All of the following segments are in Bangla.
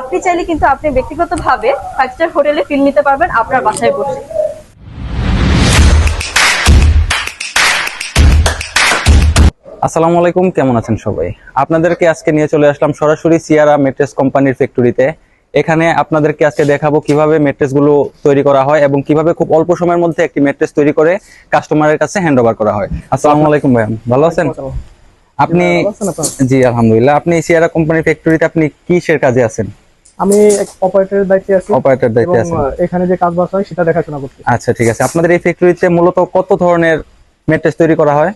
আপনি চাইলে কিন্তু আপনি ব্যক্তিগতভাবে ফাইভ স্টার হোটেলে ফিল নিতে পারবেন আপনার বাসায় বসে। আসসালামু আলাইকুম কেমন আছেন সবাই? আপনাদেরকে আজকে নিয়ে চলে আসলাম সরাসরি সিয়ারা মেট্রেস কোম্পানির ফ্যাক্টরিতে এখানে আপনাদেরকে আজকে দেখাবো কীভাবে মেট্রেসগুলো তৈরি করা হয় এবং কীভাবে খুব অল্প সময়ের মধ্যে একটি মেট্রেস তৈরি করে কাস্টমারের কাছে হ্যান্ড ওভার করা হয়। আসসালামু আলাইকুম ভাইয়া ভালো আছেন? আপনি জি আলহামদুলিল্লাহ। আপনি সিয়ারা কোম্পানির ফ্যাক্টরিতে আপনি কিসের কাজে আছেন? আমি অপারেটরের দায়িত্বে আছি। অপারেটর দায়িত্বে আহ, এখানে যে কাজ বাজ হয় সেটা দেখাশোনা করতে আচ্ছা ঠিক আছে। আপনাদের এই ফ্যাক্টরিতে মূলত কত ধরনের মেট্রেস তৈরি করা হয়?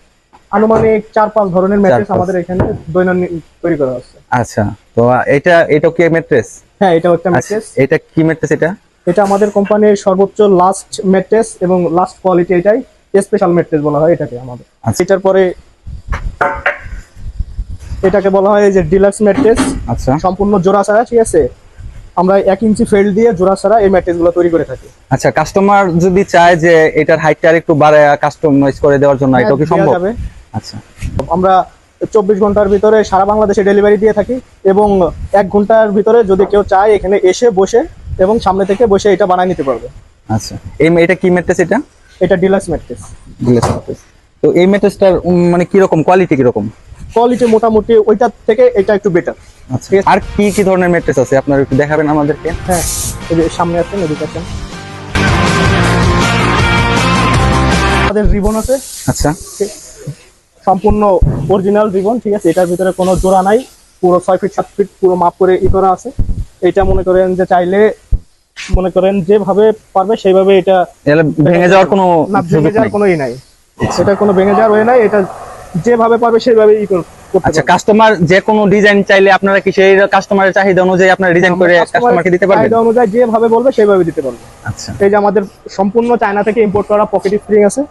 আনুমানিক চার পাঁচ ধরনের ম্যাট্রেস আমাদের এখানে দৈনন্দিন তৈরি করা হচ্ছে। আচ্ছা তো এটা এটা কি মেট্রেস হ্যাঁ এটা একটা আচ্ছা ম্যাট্রেস এটা কি মেট্রেস এটা? এটা আমাদের কোম্পানির সর্বোচ্চ লাস্ট ম্যাট্রেস এবং লাস্ট কোয়ালিটি এটাই স্পেশাল ম্যাট্রেস বলা হয় এটাকে আমাদের। আচ্ছা। এটার পরে এটাকে বলা হয় যে ডিলাক্স ম্যাট্রেস আচ্ছা। সম্পূর্ণ জোড়া ছাড়া ঠিক আছে? আমরা এক ইঞ্চি ফেল্ড দিয়ে জোড়া ছাড়া এই ম্যাট্রেসগুলো তৈরি করে থাকি। আচ্ছা কাস্টমার যদি চায় যে এটার হাইটটা আরেকটু বাড়ায় কাস্টমাইজ করে দেওয়ার জন্য এটাও কি হ্যাঁ, সম্ভব? আচ্ছা। আমরা চব্বিশ ঘণ্টার ভিতরে সারা বাংলাদেশে ডেলিভারি দিয়ে থাকি এবং এক ঘণ্টার ভিতরে যদি কেউ চায় এখানে এসে বসে এবং সামনে থেকে বসে এটা বানায় নিতে পারবে। আচ্ছা। এই এটা কি ম্যাট্রেস এটা? এটা ডিলাক্স ম্যাট্রেস। গ্লেস ম্যাট্রেস। তো এই ম্যাট্রেসটার মানে কীরকম? কোয়ালিটি কি রকম কোয়ালিটি মোটামুটি ওইটার থেকে এটা একটু বেটার আচ্ছা। আর কি কি ধরনের ম্যাট্রেস আছে? আপনারা একটু দেখাবেন আমাদেরকে। হ্যাঁ সামনে আছেন এদিকে আছেন আমাদের রিবন আছে। আচ্ছা। সম্পূর্ণ অরিজিনাল রিবন ঠিক আছে? এটার ভিতরে কোনো জোড়া নাই। পুরো ছয় ফিট সাত ফিট পুরো মাপ করে ই করা আছে। এটা মনে করেন যে চাইলে মনে করেন যেভাবে পারবে সেইভাবে এটা ভেঙে যাওয়ার কোনো না ভেঙে যাওয়ার। কোনো ই নাই। এটা কোনো ভেঙে যাওয়ার ওয়ে নাই। এটা যেভাবে পারবে সেভাবে ই আচ্ছা কাস্টমার যে কোনো ডিজাইন চাইলে আপনারা কি সেই কাস্টমারের চাহিদা অনুযায়ী আপনারা ডিজাইন করে কাস্টমারকে দিতে পারবেন? চাহিদা অনুযায়ী যেভাবে বলবে সেভাবে দিতে পারবে। আচ্ছা। এই যে আমাদের সম্পূর্ণ চায়না থেকে ইম্পোর্ট করা পকেট স্প্রিং আছে।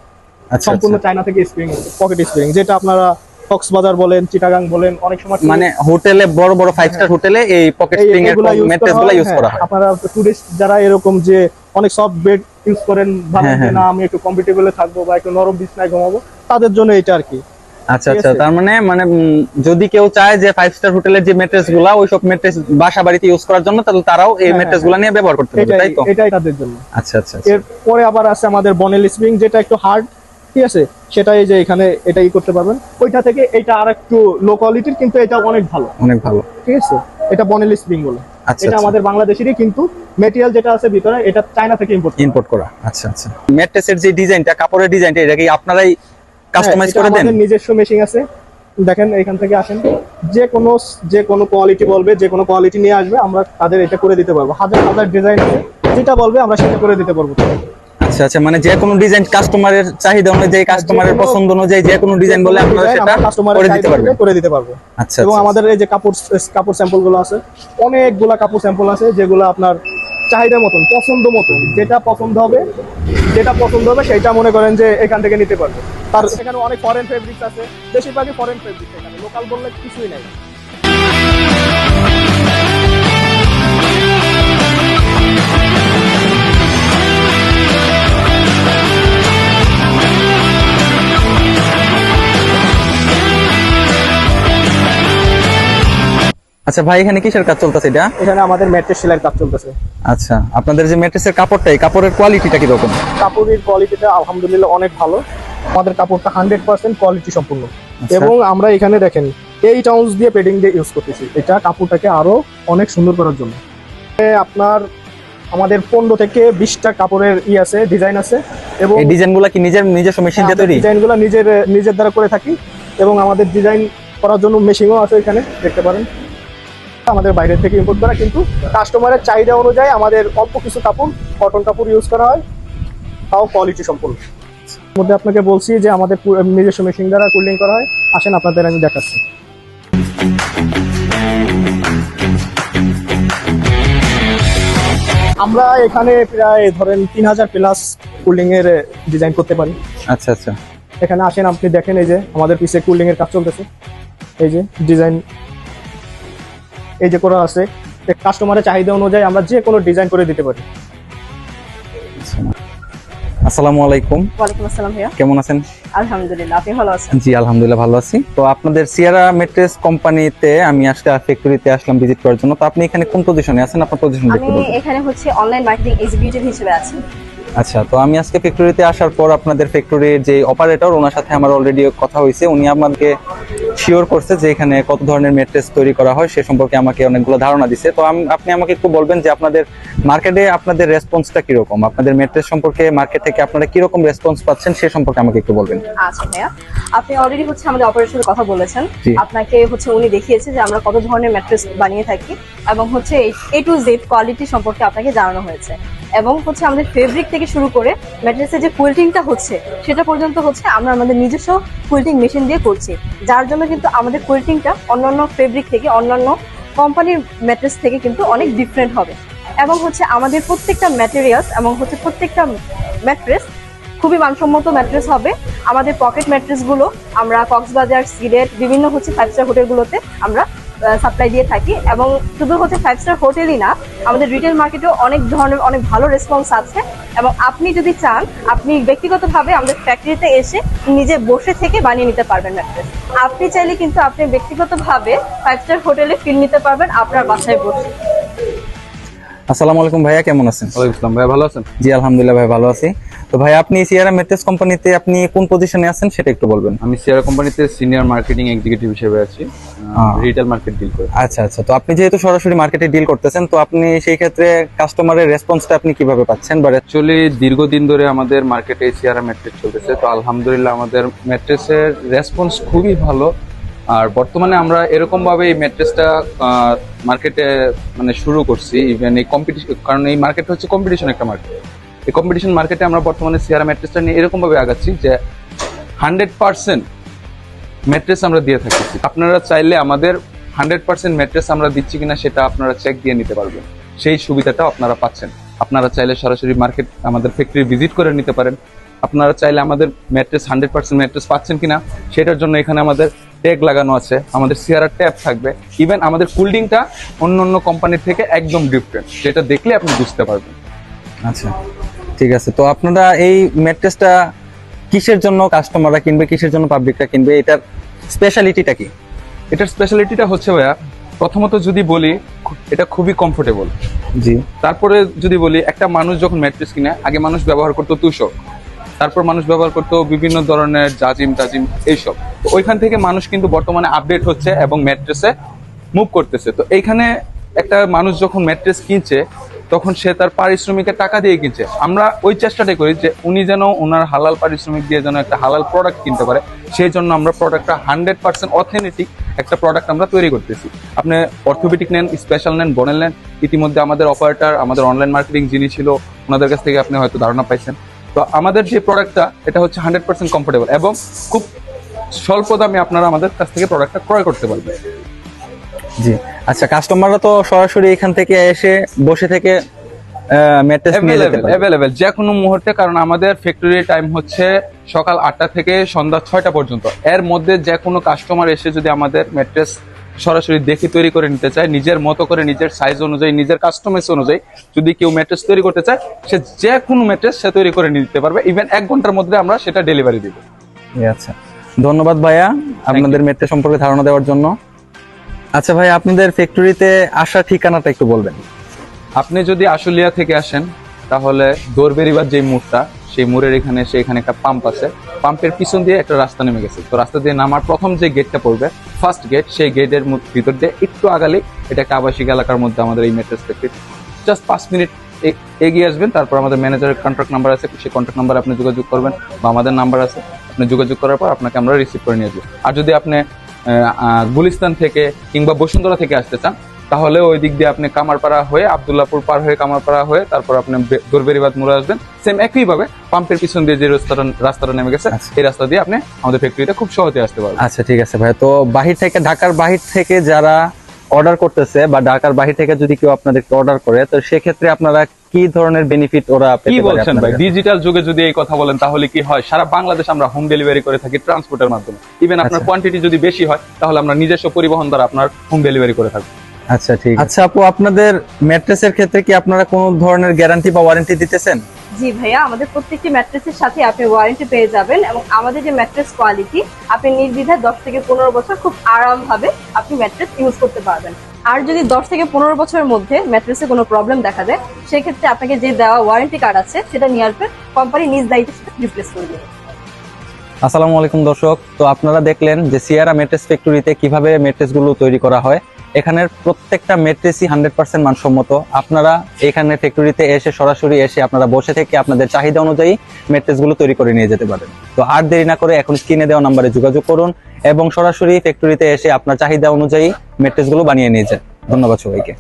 আচ্ছা সম্পূর্ণ আচ্ছা। চায়না থেকে স্প্রিং আছে পকেট স্প্রিং যেটা আপনারা কক্সবাজার বলেন চিটাগাং বলেন অনেক সময় মানে হোটেলে বড় বড় ফাইভ স্টার হোটেলে এই পকেট স্প্রিং এর এগুলা use ম্যাট্রেস করা গুলো হয়, ইউজ হ্যাঁ, করা হয়। আপনারা টুরিস্ট যারা এরকম যে অনেক সফট বেড ইউজ করেন ভাবেন হ্যাঁ, যে হ্যাঁ। না আমি একটু কমফোর্টেবলে থাকব বা একটু নরম বিছনায় ঘুমাবো তাদের জন্য এটা আর কি। আচ্ছা আচ্ছা তার মানে মানে যদি কেউ চায় যে ফাইভ স্টার হোটেলের যে ম্যাট্রেসগুলা ওইসব ম্যাট্রেস বাসা বাড়িতে ইউজ করার জন্য তাহলে তারাও এই হ্যাঁ, ম্যাট্রেস হ্যাঁ। গুলা নিয়ে ব্যবহার করতে পারবে তাই তো? এটাই তাদের জন্য। আচ্ছা আচ্ছা আচ্ছা। এরপরে আবার আছে আমাদের বনেল স্প্রিং যেটা একটু হার্ড ঠিক আছে? সেটাই যে এখানে এটাই করতে পারবেন। ওইটা থেকে এটা আর একটু লো কোয়ালিটির কিন্তু এটা অনেক ভালো। অনেক ভালো। ঠিক আছে? এটা বনেল স্প্রিং বলে। আচ্ছা, এটা আচ্ছা। আমাদের বাংলাদেশেরই কিন্তু মেটেরিয়াল যেটা আছে ভিতরে এটা চায়না থেকে ইম্পোর্ট ইম্পোর্ট করা আচ্ছা আচ্ছা। ম্যাট্রেসের যে ডিজাইনটা কাপড়ের ডিজাইনটা এটা কি আপনারাই কাস্টমাইজ করে দেন। আমাদের নিজস্ব মেশিন আছে। দেখেন এখান থেকে আসেন। যে কোনো যে কোনো কোয়ালিটি বলবে যে কোনো কোয়ালিটি নিয়ে আসবে আমরা তাদের এটা করে দিতে পারব। হাজার হাজার ডিজাইন আছে যেটা বলবে আমরা সেটা করে দিতে পারব। আচ্ছা আচ্ছা মানে যে কোনো ডিজাইন কাস্টমারের চাহিদা অনুযায়ী কাস্টমারের পছন্দ অনুযায়ী যে কোনো ডিজাইন বলে আপনারা সেটা কাস্টমারের করে দিতে পারবেন। করে দিতে পারব। আচ্ছা এবং আচ্ছা, আমাদের এই যে কাপড় কাপড় স্যাম্পলগুলো আছে অনেকগুলা কাপড় স্যাম্পল আছে যেগুলো আপনার চাহিদা মতন, পছন্দ মতন, যেটা পছন্দ হবে, যেটা পছন্দ হবে সেটা মনে করেন যে এখান থেকে নিতে পারবে। তার এখানে অনেক ফরেন ফেব্রিক্স আছে, বেশিরভাগই ফরেন ফেব্রিক্স এখানে লোকাল বললে কিছুই নাই। আচ্ছা ভাই এখানে কিসের কাজ চলতেছে এটা? এখানে আমাদের ম্যাট্রেস সেলাইয়ের কাজ চলতেছে। আচ্ছা আপনাদের যে ম্যাট্রেসের কাপড়টা এই কাপড়ের কোয়ালিটিটা কি রকম কাপড়ের কোয়ালিটিটা আলহামদুলিল্লাহ অনেক ভালো। আমাদের কাপড়টা হান্ড্রেড পার্সেন্ট কোয়ালিটি সম্পূর্ণ। এবং আমরা এখানে দেখেন এই টাউন্স দিয়ে পেডিং দিয়ে ইউজ করতেছি। এটা কাপড়টাকে আরও অনেক সুন্দর করার জন্য। আপনার আমাদের পনেরো থেকে বিশটা কাপড়ের ই আছে ডিজাইন আছে। এবং এই ডিজাইনগুলো কি নিজের নিজস্ব মেশিন দিয়ে তৈরি? ডিজাইনগুলো নিজের নিজের দ্বারা করে থাকি। এবং আমাদের ডিজাইন করার জন্য মেশিনও আছে এখানে দেখতে পারেন। আমাদের বাইরে থেকে ইম্পোর্ট করা কিন্তু কাস্টমারের চাহিদা অনুযায়ী আমাদের অল্প কিছু কাপড় কটন কাপড় ইউজ করা হয়। তাও কোয়ালিটি সম্পূর্ণ। মধ্যে আপনাকে বলছি যে আমাদের নিজস্ব মেশিন দ্বারা কুলিং করা হয়। আসেন আপনাদের আমি দেখাচ্ছি। আমরা এখানে প্রায় ধরেন তিন হাজার প্লাস কুলিং এর ডিজাইন করতে পারি। আচ্ছা আচ্ছা। এখানে আসেন আপনি দেখেন এই যে আমাদের পিছে কুলিং এর কাজ চলতেছে। এই যে ডিজাইন এই যে করা আছে কাস্টমারের চাহিদা অনুযায়ী আমরা যে কোনো ডিজাইন করে দিতে পারি। আসসালামু আলাইকুম। ওয়ালাইকুম আসসালাম ভাইয়া। কেমন আছেন? আলহামদুলিল্লাহ আপনি ভালো আছেন? জি আলহামদুলিল্লাহ ভালো আছি। তো আপনাদের সিয়ারা মেট্রেস কোম্পানিতে আমি আজকে ফ্যাক্টরিতে আসলাম ভিজিট করার জন্য। তো আপনি এখানে কোন পজিশনে আছেন? আপনার পজিশন আমি এখানে হচ্ছে অনলাইন মার্কেটিং এক্সিকিউটিভ হিসেবে আছি। আচ্ছা তো আমি আজকে ফ্যাক্টরিতে আসার পর আপনাদের ফ্যাক্টরির যে অপারেটর ওনার সাথে আমার অলরেডি কথা হয়েছে। উনি আমাকে শিওর করছে যে এখানে কত ধরনের মেট্রেস তৈরি করা হয় সে সম্পর্কে আমাকে অনেকগুলো ধারণা দিছে। তো আপনি আমাকে একটু বলবেন যে আপনাদের মার্কেটে আপনাদের রেসপন্সটা কীরকম? আপনাদের মেট্রেস সম্পর্কে মার্কেট থেকে আপনারা কীরকম রেসপন্স পাচ্ছেন সে সম্পর্কে আমাকে একটু বলবেন। আচ্ছা ভাইয়া। আপনি অলরেডি হচ্ছে আমাদের অপারেশনের কথা বলেছেন। আপনাকে হচ্ছে উনি দেখিয়েছে যে আমরা কত ধরনের ম্যাট্রেস বানিয়ে থাকি এবং হচ্ছে এ টু জেড কোয়ালিটি সম্পর্কে আপনাকে জানানো হয়েছে। এবং হচ্ছে আমাদের ফেব্রিক থেকে শুরু করে ম্যাট্রেসের যে কুইল্টিংটা হচ্ছে, সেটা পর্যন্ত হচ্ছে আমরা আমাদের নিজস্ব কুইল্টিং মেশিন দিয়ে করছি। যার জন্য কিন্তু আমাদের কুইল্টিংটা অন্যান্য ফেব্রিক থেকে, অন্যান্য কোম্পানির ম্যাট্রেস থেকে কিন্তু অনেক ডিফারেন্ট হবে। এবং হচ্ছে আমাদের প্রত্যেকটা ম্যাটেরিয়ালস এবং হচ্ছে প্রত্যেকটা ম্যাট্রেস খুবই মানসম্মত ম্যাট্রেস হবে। আমাদের পকেট ম্যাট্রেসগুলো আমরা কক্সবাজার, সিলেট, বিভিন্ন হচ্ছে ফাইভ স্টার হোটেলগুলোতে আমরা সাপ্লাই দিয়ে থাকি এবং শুধু হচ্ছে ফাইভ স্টার হোটেলই না, আমাদের রিটেল মার্কেটেও অনেক ধরনের অনেক ভালো রেসপন্স আছে এবং আপনি যদি চান, আপনি ব্যক্তিগতভাবে আমাদের ফ্যাক্টরিতে এসে নিজে বসে থেকে বানিয়ে নিতে পারবেন ম্যাট্রেস আপনি চাইলে কিন্তু আপনি ব্যক্তিগতভাবে ফাইভ স্টার হোটেলে ফিল নিতে পারবেন, আপনার বাসায় বসে। আসসালামু আলাইকুম ভাইয়া কেমন আছেন? ওয়ালাইকুম আসসালাম। ভাই ভালো আছেন? জি আলহামদুলিল্লাহ ভাই ভালো আছি। তো ভাই আপনি সিয়ারা মেট্রেস কোম্পানিতে আপনি কোন পজিশনে আছেন সেটা একটু বলবেন? আমি সিয়ারা কোম্পানিতে সিনিয়র মার্কেটিং এক্সিকিউটিভ হিসেবে আছি রিটেল মার্কেট ডিল করে। আচ্ছা আচ্ছা। তো আপনি যেহেতু সরাসরি মার্কেটে ডিল করতেছেন তো আপনি সেই ক্ষেত্রে কাস্টমারের রেসপন্সটা আপনি কীভাবে পাচ্ছেন? বা অ্যাকচুয়ালি দীর্ঘদিন ধরে আমাদের মার্কেটে সিয়ারা ম্যাট্রেস চলতেছে তো আলহামদুলিল্লাহ আমাদের ম্যাট্রেসের রেসপন্স খুবই ভালো। আর বর্তমানে আমরা এরকম ভাবে এই ম্যাট্রেসটা মার্কেটে মানে শুরু করছি। ইভেন এই কম্পিটিশন কারণ এই মার্কেট হচ্ছে কম্পিটিশন একটা মার্কেট এই কম্পিটিশন মার্কেটে আমরা বর্তমানে সিয়ারা ম্যাট্রেসটা নিয়ে এরকম ভাবে আগাচ্ছি যে হান্ড্রেড পার্সেন্ট ম্যাট্রেস আমরা দিয়ে থাকি আপনারা চাইলে আমাদের হান্ড্রেড পার্সেন্ট ম্যাট্রেস আমরা দিচ্ছি কিনা সেটা আপনারা চেক দিয়ে নিতে পারবেন। সেই সুবিধাটা আপনারা পাচ্ছেন। আপনারা চাইলে সরাসরি মার্কেট আমাদের ফ্যাক্টরি ভিজিট করে নিতে পারেন। আপনারা চাইলে আমাদের ম্যাট্রেস হান্ড্রেড পার্সেন্ট ম্যাট্রেস পাচ্ছেন কিনা, সেটার জন্য এখানে আমাদের ট্যাগ লাগানো আছে আমাদের সিআরআর ট্যাব থাকবে। ইভেন আমাদের কুলডিংটা অন্য অন্য কোম্পানির থেকে একদম ডিফারেন্ট যেটা দেখলে আপনি বুঝতে পারবেন। আচ্ছা ঠিক আছে। তো আপনারা এই ম্যাট্রেসটা কিসের জন্য কাস্টমাররা কিনবে কিসের জন্য পাবলিকরা কিনবে? এটার স্পেশালিটিটা কি? এটার স্পেশালিটিটা হচ্ছে ভাইয়া প্রথমত যদি বলি এটা খুবই কমফোর্টেবল জি। তারপরে যদি বলি একটা মানুষ যখন ম্যাট্রেস কিনে আগে মানুষ ব্যবহার করতো তুষক তারপর মানুষ ব্যবহার করতো বিভিন্ন ধরনের জাজিম টাজিম এইসব। তো ওইখান থেকে মানুষ কিন্তু বর্তমানে আপডেট হচ্ছে এবং ম্যাট্রেসে মুভ করতেছে। তো এইখানে একটা মানুষ যখন ম্যাট্রেস কিনছে, তখন সে তার পারিশ্রমিকের টাকা দিয়ে কিনছে। আমরা ওই চেষ্টাটাই করি যে উনি যেন ওনার হালাল পারিশ্রমিক দিয়ে যেন একটা হালাল প্রোডাক্ট কিনতে পারে। সেই জন্য আমরা প্রোডাক্টটা হান্ড্রেড পার্সেন্ট অথেন্টিক একটা প্রোডাক্ট আমরা তৈরি করতেছি। আপনি অর্থোপেটিক নেন স্পেশাল নেন বনেল নেন। ইতিমধ্যে আমাদের অপারেটার আমাদের অনলাইন মার্কেটিং যিনি ছিল, ওনাদের কাছ থেকে আপনি হয়তো ধারণা পাইছেন। তো আমাদের যে প্রোডাক্টটা এটা হচ্ছে হান্ড্রেড পার্সেন্ট কমফোর্টেবল এবং খুব স্বল্প দামে আপনারা আমাদের কাছ থেকে প্রোডাক্টটা ক্রয় করতে পারবেন। জি। আচ্ছা কাস্টমাররা তো সরাসরি এখান থেকে এসে বসে থেকে অ্যাভেলেবেল যে কোনো মুহূর্তে কারণ আমাদের ফ্যাক্টরি টাইম হচ্ছে সকাল আটটা থেকে সন্ধ্যা ছয়টা পর্যন্ত। এর মধ্যে যে কোনো কাস্টমার এসে যদি আমাদের ম্যাট্রেস সরাসরি দেখে তৈরি করে নিতে চায় নিজের মতো করে নিজের সাইজ অনুযায়ী নিজের কাস্টমাইজ অনুযায়ী যদি কেউ ম্যাট্রেস তৈরি করতে চায় সে যে কোনো ম্যাট্রেস সে তৈরি করে নিতে পারবে। ইভেন এক ঘণ্টার মধ্যে আমরা সেটা ডেলিভারি দিব। আচ্ছা। ধন্যবাদ ভাইয়া আপনাদের মেট্রেস সম্পর্কে ধারণা দেওয়ার জন্য। আচ্ছা ভাই আপনাদের ফ্যাক্টরিতে আসার ঠিকানাটা একটু বলবেন। আপনি যদি আশুলিয়া থেকে আসেন তাহলে দৌড়বেরিবার যে মোড়টা সেই মোড়ের এখানে সে এখানে একটা পাম্প আছে। পাম্পের পিছন দিয়ে একটা রাস্তা নেমে গেছে। তো রাস্তা দিয়ে নামার প্রথম যে গেটটা পড়বে ফার্স্ট গেট সেই গেটের ভিতর দিয়ে একটু আগালে এটা একটা আবাসিক এলাকার মধ্যে আমাদের এই মেট্রো ফ্যাক্টরি জাস্ট পাঁচ মিনিট এগিয়ে আসবেন, তারপর আমাদের ম্যানেজারের কন্ট্যাক্ট নাম্বার আছে। সেই কন্ট্যাক্ট নাম্বার আপনি যোগাযোগ করবেন বা আমাদের নাম্বার আছে। আপনি যোগাযোগ করার পর আপনাকে আমরা রিসিভ করে নিয়ে যাব আর যদি আপনি গুলিস্তান থেকে কিংবা বসুন্ধরা থেকে আসতে চান তাহলে ওই দিক দিয়ে আপনি কামারপাড়া হয়ে আবদুল্লাপুর পার হয়ে কামারপাড়া হয়ে তারপর আপনি দোরবেরিবাদ মোড়ে আসবেন। সেম একইভাবে পাম্পের পিছন দিয়ে যে রাস্তাটা রাস্তাটা নেমে গেছে আচ্ছা। এই রাস্তা দিয়ে আপনি আমাদের ফ্যাক্টরিতে খুব সহজে আসতে পারবেন। আচ্ছা ঠিক আছে ভাই। তো বাহির থেকে ঢাকার বাহির থেকে যারা অর্ডার করতেছে বা ঢাকার বাহির থেকে যদি কেউ আপনাদেরকে অর্ডার করে তো সেক্ষেত্রে আপনারা কি ধরনের বেনিফিট ওরা কি বলছেন ভাই? ডিজিটাল যুগে যদি এই কথা বলেন তাহলে কি হয়? সারা বাংলাদেশ আমরা হোম ডেলিভারি করে থাকি ট্রান্সপোর্টের মাধ্যমে। ইভেন আপনার আচ্ছা। কোয়ান্টিটি যদি বেশি হয় তাহলে আমরা নিজস্ব পরিবহন দ্বারা আপনার হোম ডেলিভারি করে থাকব। আচ্ছা ঠিক আচ্ছা আপু আপনাদের ম্যাট্রেসের ক্ষেত্রে কি আপনারা কোনো ধরনের গ্যারান্টি বা ওয়ারেন্টি দিতেছেন? জি ভাইয়া আমাদের প্রত্যেকটি ম্যাট্রেসের সাথে আপনি ওয়ারেন্টি পেয়ে যাবেন এবং আমাদের যে ম্যাট্রেস কোয়ালিটি আপনি নির্দ্বিধায় দশ থেকে পনেরো বছর খুব আরামভাবে আপনি ম্যাট্রেস ইউজ করতে পারবেন। আর যদি দশ থেকে পনেরো বছরের মধ্যে ম্যাট্রেসে কোনো প্রবলেম দেখা দেয় সেক্ষেত্রে আপনাকে যে দেওয়া ওয়ারেন্টি কার্ড আছে সেটা নিয়ে আসবেন কোম্পানি নিজ দায়িত্বে সেটা রিপ্লেস করে দেবে। আসসালামু আলাইকুম দর্শক। তো আপনারা দেখলেন যে সিয়ারা মেট্রেস ফ্যাক্টরিতে কীভাবে মেট্রেসগুলো তৈরি করা হয়। এখানের প্রত্যেকটা মেট্রেসই হান্ড্রেড পার্সেন্ট মানসম্মত। আপনারা এখানে ফ্যাক্টরিতে এসে সরাসরি এসে আপনারা বসে থেকে আপনাদের চাহিদা অনুযায়ী মেট্রেসগুলো তৈরি করে নিয়ে যেতে পারেন। তো আর দেরি না করে এখন স্ক্রিনে দেওয়া নাম্বারে যোগাযোগ করুন এবং সরাসরি ফ্যাক্টরিতে এসে আপনার চাহিদা অনুযায়ী মেট্রেসগুলো বানিয়ে নিয়ে যান। ধন্যবাদ সবাইকে।